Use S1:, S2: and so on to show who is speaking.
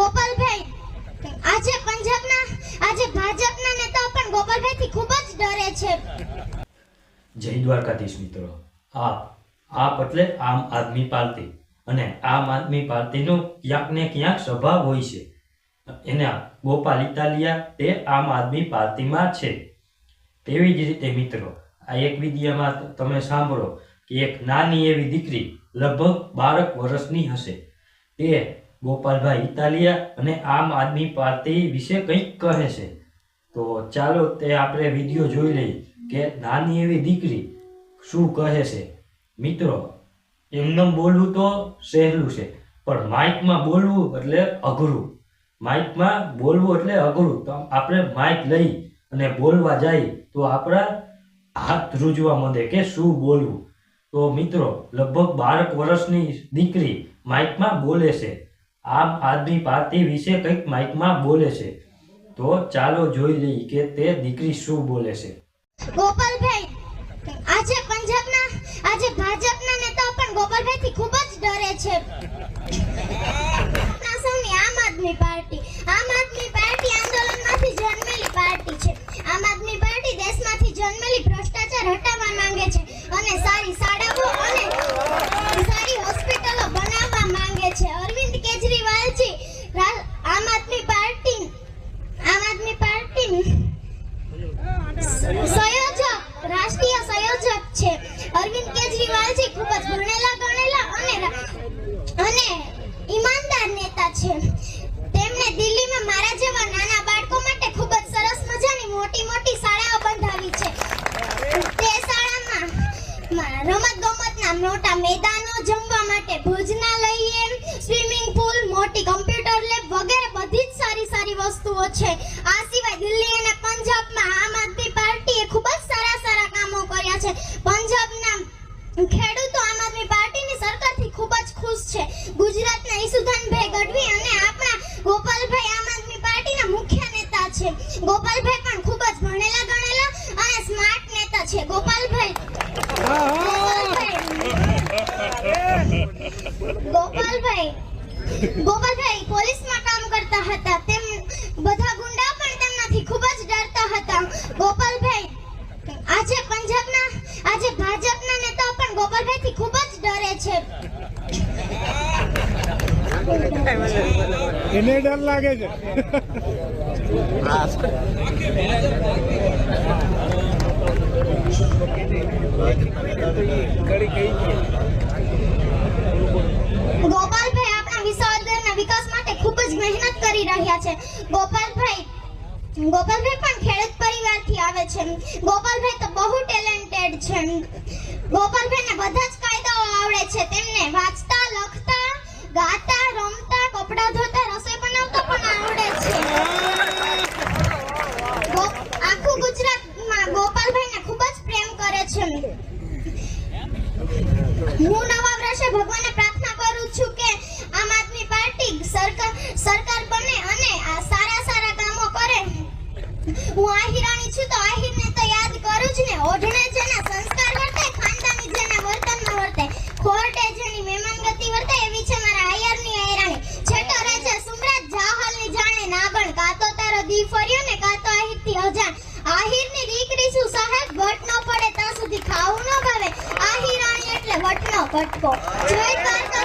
S1: ગોપાલભાઈ, આજે પંજાબના, આજે ભાજપના નેતાઓ પણ ગોપાલભાઈથી ખૂબ જ ડરે છે.
S2: જય દ્વારકાધીશ મિત્રો. આપ આપ એટલે આમ આદમી પાર્ટી. અને આમ આદમી પાર્ટીનું ક્યાંક ને ક્યાંક સ્વભાવ હોય છે. એના ગોપાલ ઇટાલિયા તે આમ આદમી પાર્ટીમાં છે. તેવી જ રીતે મિત્રો, આ એક વિડીયોમાં તમે સાંભળો કે એક નાની એવી દીકરી લગભગ બારક વર્ષની હશે. તે ગોપાલભાઈ ઇટાલિયા અને આમ આદમી પાર્ટી વિશે કંઈક કહે છે. તો ચાલો તે આપણે વીડિયો જોઈ લઈએ કે નાની એવી દીકરી શું કહે છે. મિત્રો, એમનેમ બોલવું તો સહેલું છે, પણ માઇકમાં બોલવું એટલે અઘરું. માઇકમાં બોલવું એટલે અઘરું. તો આપણે માઇક લઈ અને બોલવા જાય તો આપણા હાથ ધ્રુજવા માંડે કે શું બોલવું. તો મિત્રો, લગભગ બારક વર્ષની દીકરી માઇકમાં બોલે છે. આમ આદમી પાર્ટી વિશે કંઈક માઇકમાં બોલે છે. તો ચાલો જોઈ લઈએ કે તે દીકરી શું બોલે છે.
S1: ગોપાલભાઈ, આજે પંજાબના, આજે ભાજપના નેતાઓ પણ ગોપાલભાઈથી ખૂબ જ ડરે છે. આમ આદમી પાર્ટી આમ આદમી પાર્ટી આંદોલનમાંથી જન્મેલી પાર્ટી છે આમ આદમી પાર્ટી દેશમાંથી જન્મેલી ભ્રષ્ટાચાર હટાવવા માંગે છે અને સારી શાળાઓ અને સારી હોસ્પિટલો બનાવવા માંગે છે અરવિંદ કેજરીવાલજી રા- આમ આદમી પાર્ટી આમ આદમી પાર્ટી સંયોજક રાષ્ટ્રીય સંયોજક છે અરવિંદ કેજરીવાલજી ખૂબ જ ભણેલા ગણેલા અને રા- અને ઈમાનદાર નેતા છે તેમણે દિલ્હીમાં મારા જેવા નાના બાળકો માટે ખૂબ જ સરસ મજાની મોટી મોટી શાળાઓ બંધાવી છે તે શાળામાં રમત ગમતના મોટા મેદાનો જમવા માટે ભોજનાલય, સ્વિમિંગ પુલ, મોટી કમ્પ્યુટર લેબ વગેરે બધી જ સારી સારી વસ્તુઓ છે. આ સિવાય દિલ્હી અને પંજાબમાં આમ આદમી પાર્ટીએ ખૂબ જ સારા સારા કામો કર્યા છે. પંજાબના ખેડૂતો આમ આદમી પાર્ટીની સરકારથી ખૂબ જ ખુશ છે. ગુજરાતના ઈસુદાનભાઈ ગઢવી અને આપણા ગોપાલભાઈ આમ આદમી પાર્ટીના મુખ્ય નેતા છે. ગોપાલભાઈ પણ ખૂબ જ ભણેલા ગણેલા અને સ્માર્ટ નેતા છે ગોપાલભાઈ ગોપાલભાઈ ગોપાલભાઈ પોલીસમાં કામ કરતા હતા. તેમ બધા ગુંડા પણ તેમનાથી ખૂબ જ ડરતા હતા. ગોપાલભાઈ આજે પંજાબના આજે ભાજપના નેતાઓ પણ ગોપાલભાઈથી ખૂબ જ ડરે છે.
S3: એને ડર લાગે છે.
S1: ગોપાલભાઈ આપણા વિસાવદરના વિકાસ માટે ખૂબ જ કરી રહ્યા છે. ગોપાલભાઈ ગોપાલભાઈ પણ ખેડૂત પરિવારથી આવે છે. ગોપાલભાઈ તો બહુ ટેલેન્ટેડ છે. ગોપાલભાઈને બધા જ કાયદાઓ આવડે છે. તેમને વાંચતા, લખતા, ગાતા, રમતા, કપડાં ધોતા, રસોઈ બનાવતા પણ આવડે છે. આખું ગુજરાતમાં ગોપાલભાઈને ખૂબ જ પ્રેમ કરે છે. હું નવા વર્ષે ભગવાનને પ્રાર્થના કરું છું કે આમ આદમી પાર્ટી સરકાર સરકાર બને અને આ સારા સારા કામો કરે હું આહિરાણી છું તો આહિરને તો યાદ કરું જ ને ઓઢણે જેના સંસ્કાર વર્તે, ખાનદાની જેના વર્તનમાં વર્તે. ખોરટે જેની મહેમાનગતિ વર્તે, એવી છે મારા આયરની આયરાણી. છેટો રહે સુમરાજ જાહલની જાણે નાગણ કાતો તારો દી ફર્યો ને કાતો આહિરથી અજાણ. આહિરની દીકરી શું સાહેબ? વટ ન પડે, ત્યાં સુધી ખાવું ન ભાવે. આહિરાણી એટલે વટનો કટકો જય દ્વારકા